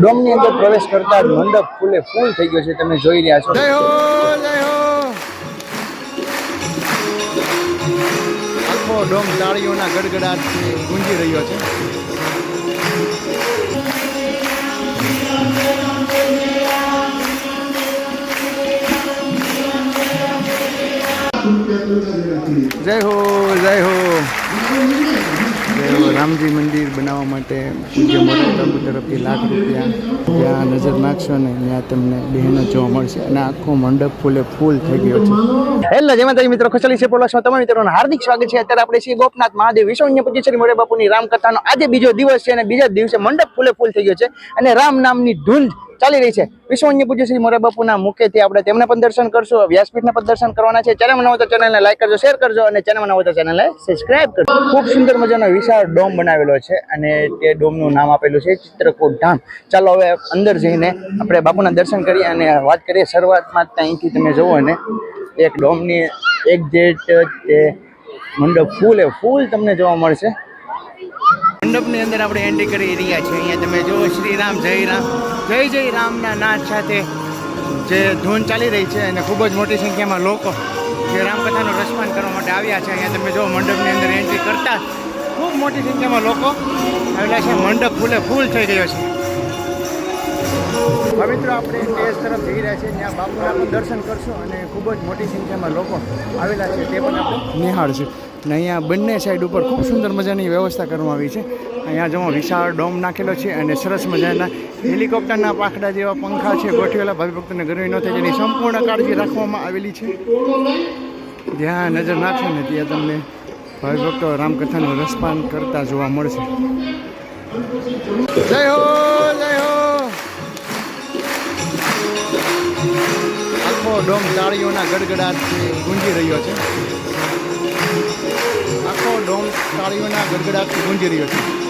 ડોમની અંદર પ્રવેશ કરતા મંડપ ફૂલે ફૂલ થઈ ગયો છે, તમે જોઈ રહ્યા છો. આખો ડોમ તાળીઓના ગડગડાટથી ગુંજી રહ્યો છે. માટે પૂજ્ય મોટા પ્રભુ તરફથી લાખ રૂપિયા ત્યાં નજર નાખશો ને ત્યાં તમને બહેનો જોવા મળશે અને આખો મંડપ ફૂલે, ફૂલ થઈ ગયો છે. હેલો, જય માતાજી મિત્રો ખુશાલી છે પોલાસમાં તમામ મિત્રોનું હાર્દિક સ્વાગત છે. અત્યારે આપણે શ્રી ગોપનાથ મહાદેવ વિશ્વન્ય પૂજ્યશ્રી મોરે બાપુની રામકથાનો આજે બીજો દિવસ છે અને બીજા દિવસે મંડપ ફૂલે, ફૂલ થઈ ગયો છે અને રામ નામની ધૂંધ ચાલી રહી છે. વિશ્વન્ય પૂજ્યશ્રી મોરે બાપુના મુખેથી આપણે તેમને પણ દર્શન કરશું, વ્યાસપીઠના પણ દર્શન કરવાના છે. ચેનલ નવો તો ચેનલને લાઈક કરજો, શેર કરજો અને ચેનલ નવો તો ચેનલને સબસ્ક્રાઈબ કરજો. ખૂબ સુંદર મજાનો વિશાળ ડોમ બનાવેલો છે અને તે ડોમનું નામ આપેલું છે, ચિત્રકૂટ ધામ. ચાલો હવે અંદર જઈને આપણે બાપુના દર્શન કરીએ અને વાત કરીએ શરૂઆતમાં અહીંથી તમે જુઓ ને, એક ડોમની એક્ઝેક્ટ તે મંડપ ફૂલ એ ફૂલ તમને જોવા મળશે. મંડપની અંદર આપણે એન્ટ્રી કરી રહ્યા છીએ. અહીંયા તમે જુઓ, શ્રી રામ, જય રામ. જય જય રામના નાદ સાથે જે ધૂન ચાલી રહી છે અને ખૂબ જ મોટી સંખ્યામાં લોકો જે રામકથાનું રસપાન કરવા માટે આવ્યા છે. અહીંયા તમે જુઓ, મંડપની અંદર એન્ટ્રી કરતા ખૂબ મોટી સંખ્યામાં લોકો છે, મંડપ ફૂલે, ફૂલ થઈ ગયો છે. હવે મિત્રો આપણે દેશ તરફ જઈ રહ્યા છીએ, ત્યાં બાપુના પણ દર્શન કરશું અને ખૂબ જ મોટી સંખ્યામાં લોકો આવેલા છે, તે પણ આપણે નિહાળ છે અને અહીંયા બંને સાઈડ ઉપર ખૂબ સુંદર મજાની વ્યવસ્થા કરવામાં આવી છે. અહીંયા જમો વિશાળ ડોમ નાખેલો છે અને સરસ મજાના હેલિકોપ્ટરના પાંખડા જેવા પંખા છે, ગોઠવેલા ભાવિ ભક્તોને ગરમી ન થાય જેની સંપૂર્ણ કાળજી રાખવામાં આવેલી છે. જ્યાં નજર નાખો ને ત્યાં તમને ભાવિ ભક્તો, રામકથાનું રસપાન કરતા જોવા મળશે. જય હો જય હો. આખો ડોમ તાળીઓના ગડગડાટથી ગુંજી રહ્યો છે. આખો ડોમ તાળીઓના ગડગડાટથી ગુંજી રહ્યો છે.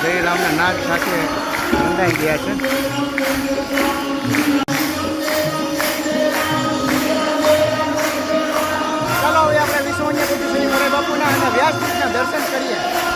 શ્રી રામ જય રામના નાદ સાથે બંધાઈ ગયા છે. ચાલો આપણે વિશ્વ બાપુના અને વ્યાસપીઠના દર્શન કરીએ.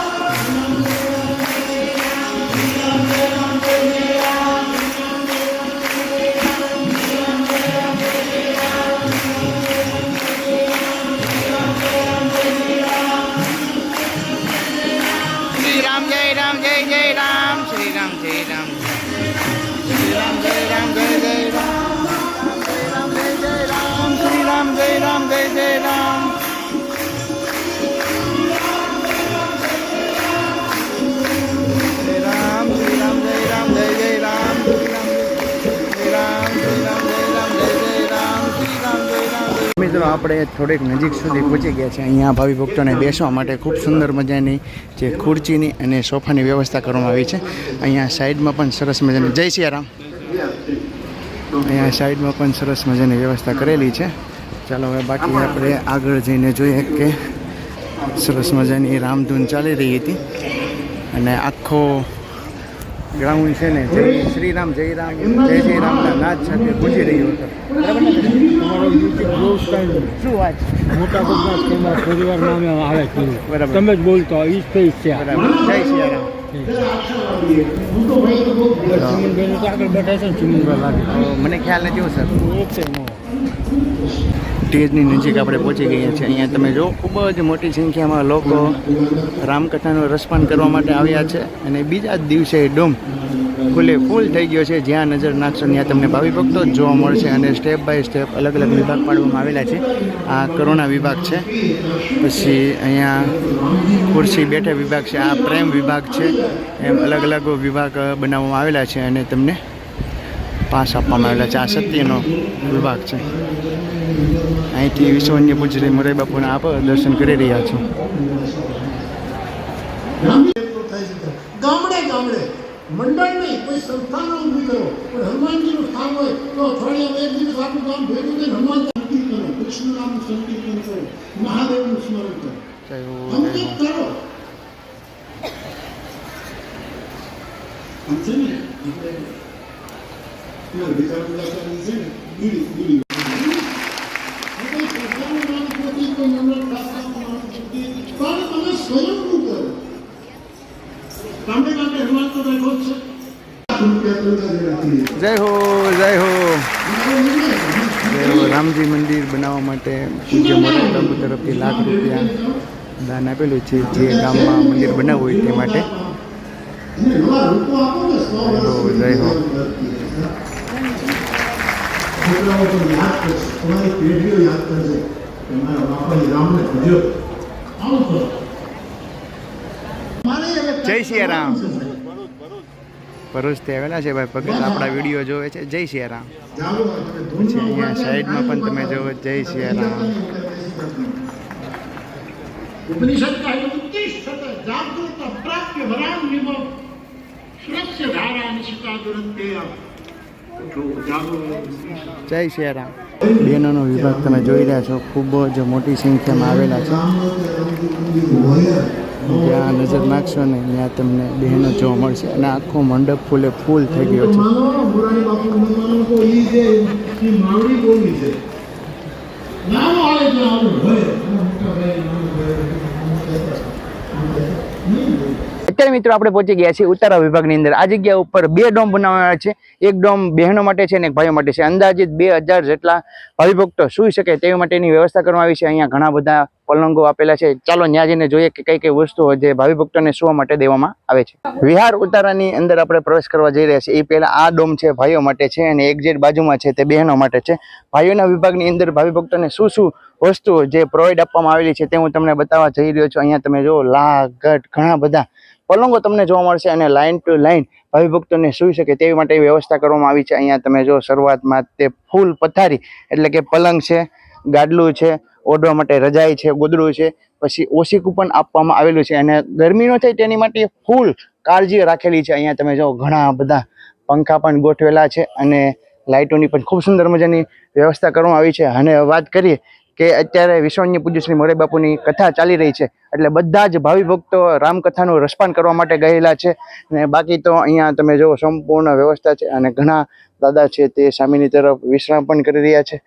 મિત્રો આપણે થોડીક નજીક સુધી પહોંચી ગયા છે અહીંયા ભાવિ ભક્તોને બેસવા માટે ખૂબ સુંદર મજાની જે ખુરચીની અને સોફાની વ્યવસ્થા કરવામાં આવી છે. અહીંયા સાઈડમાં પણ સરસ મજાની જય સિયારામ. અહીંયા સાઈડમાં પણ સરસ મજાની વ્યવસ્થા કરેલી છે. ચાલો હવે બાકી આપણે આગળ જઈને જોઈએ કે સરસ મજાની રામધૂન ચાલી રહી હતી. અને આખો ગ્રાઉન્ડ છે ને જય શ્રી રામ જય રામ જય જય રામના નાદ સાથે ગુંજી રહ્યો હતો. શું વાત મોટા તમારા પરિવાર નામે આવે છે. બરાબર. તમે જ બોલતો ઈ ફેસ છે. બરાબર. જય સિયારામ મને ખ્યાલ નથી સર. સ્ટેજની નજીક આપણે પહોંચી ગયા છીએ. અહીંયા તમે જો ખૂબ જ મોટી સંખ્યામાં લોકો રામકથાનું રસપાન કરવા માટે આવ્યા છે. અને બીજા જ દિવસે ડોમ ખુલ્લે ફૂલ થઈ ગયો છે. જ્યાં નજર નાખશો ત્યાં તમને ભાવિ ભક્તો જ જોવા મળશે અને સ્ટેપ બાય સ્ટેપ અલગ અલગ વિભાગ પાડવામાં આવેલા છે. આ કરુણા વિભાગ છે. પછી અહીંયા ખુરશી બેઠા વિભાગ છે. આ પ્રેમ વિભાગ છે. એમ અલગ અલગ વિભાગ બનાવવામાં આવેલા છે અને તમને પાસ આપવામાં આવેલા છે. આ સત્યનો વિભાગ છે. અહીંથી વિશ્વન્ય પૂજ્ય મુરઈ બાપુના આપ દર્શન કરી રહ્યા છો. ગામડે ગામડે જય હો જય હો રામજી મંદિર બનાવવા માટે પૂજ્ય તરફથી લાખ રૂપિયા દાન આપેલું છે, જે ગામમાં મંદિર બનાવવું હોય તે માટે જય હો. છોકરાઓ પણ યાદ કરશે તમારી પેઢીઓ યાદ કરશે કે મારા બાપાએ રામને ભજ્યો આવું કરો મારે હવે જય ભરૂચથી આવેલા છે ભાઈ ભગત. આપણા વીડિયો જોવે છે. જય શ્રી રામ પછી અહીંયા સાઈડમાં પણ તમે જોવો જય ઉપનિષદ કહે ઉત્તિષ્ઠત જાગૃત પ્રાપ્ય વરામ નિમ શ્રસ્ય ધારા નિશિતા દુરંતેય જય સિયારામ બહેનોનો વિભાગ તમે જોઈ રહ્યા છો, ખૂબ જ મોટી સંખ્યામાં આવેલા છે. જ્યાં નજર નાખશો ને, ત્યાં તમને બહેનો જોવા મળશે અને આખો મંડપ ફૂલે ફૂલ થઈ ગયો છે. અત્યારે મિત્રો આપણે પહોંચી ગયા છીએ ઉત્તરા વિભાગની અંદર. આ જગ્યા ઉપર બે ડોમ બનાવવાના છે. એક ડોમ બહેનો માટે છે અને એક ભાઈઓ માટે છે. અંદાજિત બે જેટલા ભાવિભક્તો સુઈ શકે તે માટેની વ્યવસ્થા કરવામાં આવી છે. અહીંયા ઘણા બધા પલંગો આપેલા છે. ચાલો ત્યાં જઈને જોઈએ કે કઈ કઈ વસ્તુઓ જે ભાવિભક્તોને સુવા માટે દેવામાં આવે છે. વિહાર ઉતારાની અંદર આપણે પ્રવેશ કરવા જઈ રહ્યા છીએ. એ પહેલાં આ ડોમ છે, ભાઈઓ માટે છે અને એક્ઝેટ બાજુમાં છે તે બહેનો માટે છે. ભાઈઓના વિભાગની અંદર ભાવિભક્તોને શું શું વસ્તુઓ જે પ્રોવાઈડ આપવામાં આવેલી છે તે હું તમને બતાવવા જઈ રહ્યો છું. અહીંયા તમે જો લાખ ઘટ ઘણા બધા પલંગો તમને જોવા મળશે અને લાઇન ટુ લાઇન ભાવિભક્તોને સૂઈ શકે તેવી માટે વ્યવસ્થા કરવામાં આવી છે. અહીંયા તમે જો શરૂઆતમાં તે ફૂલ પથારી એટલે કે પલંગ છે, ગાડલું છે ઓઢવા માટે રજાઈ છે, ગોદડું છે, પછી ઓછી પણ આપવામાં આવેલું છે અને ગરમી ન થાય તેની માટે ફૂલ કાળજી રાખેલી છે. અહીંયા તમે જો ઘણા બધા પંખા પણ ગોઠવેલા છે અને લાઇટોની પણ ખૂબ સુંદર મજાની વ્યવસ્થા કરવામાં આવી છે. અને વાત કરીએ કે અત્યારે વિશ્વન્ય પૂજ્ય શ્રી મોરે બાપુની કથા ચાલી રહી છે, એટલે બધા જ ભાવિ ભક્તો રામકથાનું રસપાન કરવા માટે ગયેલા છે. અને બાકી તો અહીંયા તમે જો સંપૂર્ણ વ્યવસ્થા છે અને ઘણા દાદા છે તે સામેની તરફ વિશ્રામ પણ કરી રહ્યા છે.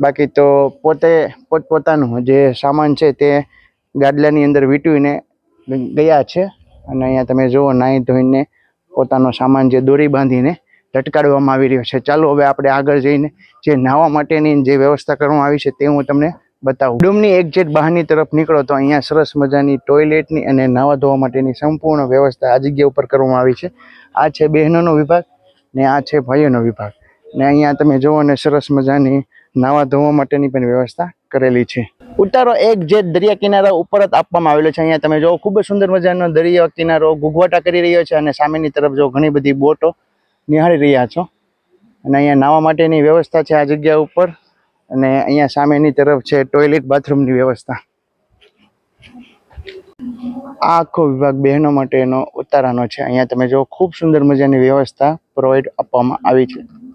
બાકી તો પોતે પોતપોતાનું જે સામાન છે તે ગાડલાની અંદર વીંટવીને ગયા છે. અને અહીંયા તમે જુઓ, નાહી ધોઈને પોતાનો સામાન જે દોરી બાંધીને લટકાડવામાં આવી રહ્યો છે. ચાલો હવે આપણે આગળ જઈને જે નાહવા માટેની જે વ્યવસ્થા કરવામાં આવી છે તે હું તમને બતાવું. ડુમની એક્ઝેટ બહારની તરફ નીકળો તો અહીંયા સરસ મજાની ટોયલેટની અને નાહવા ધોવા માટેની સંપૂર્ણ વ્યવસ્થા આ જગ્યા ઉપર કરવામાં આવી છે. આ છે બહેનોનો વિભાગ ને આ છે ભાઈઓનો વિભાગ. ને અહીંયા તમે જુઓ ને સરસ મજાની નાવા ધોવા માટેની પણ વ્યવસ્થા કરેલી છે. ઉતારો એક જે દરિયા કિનારા ઉપર જ આપવામાં આવેલો છે. અહીંયા તમે જો ખૂબ જ સુંદર મજાનો દરિયા કિનારો ગુગવાટા કરી રહ્યો છે અને સામેની તરફ જો ઘણી બધી બોટો નિહાળી રહ્યા છો. અને અહીંયા નાવા માટેની વ્યવસ્થા છે આ જગ્યા ઉપર. અને અહીંયા સામેની તરફ છે ટોયલેટ બાથરૂમની વ્યવસ્થા. આ આખો વિભાગ બહેનો માટેનો ઉતારાનો છે. અહીંયા તમે જો ખૂબ સુંદર મજાની વ્યવસ્થા પ્રોવાઈડ આપવામાં આવી છે.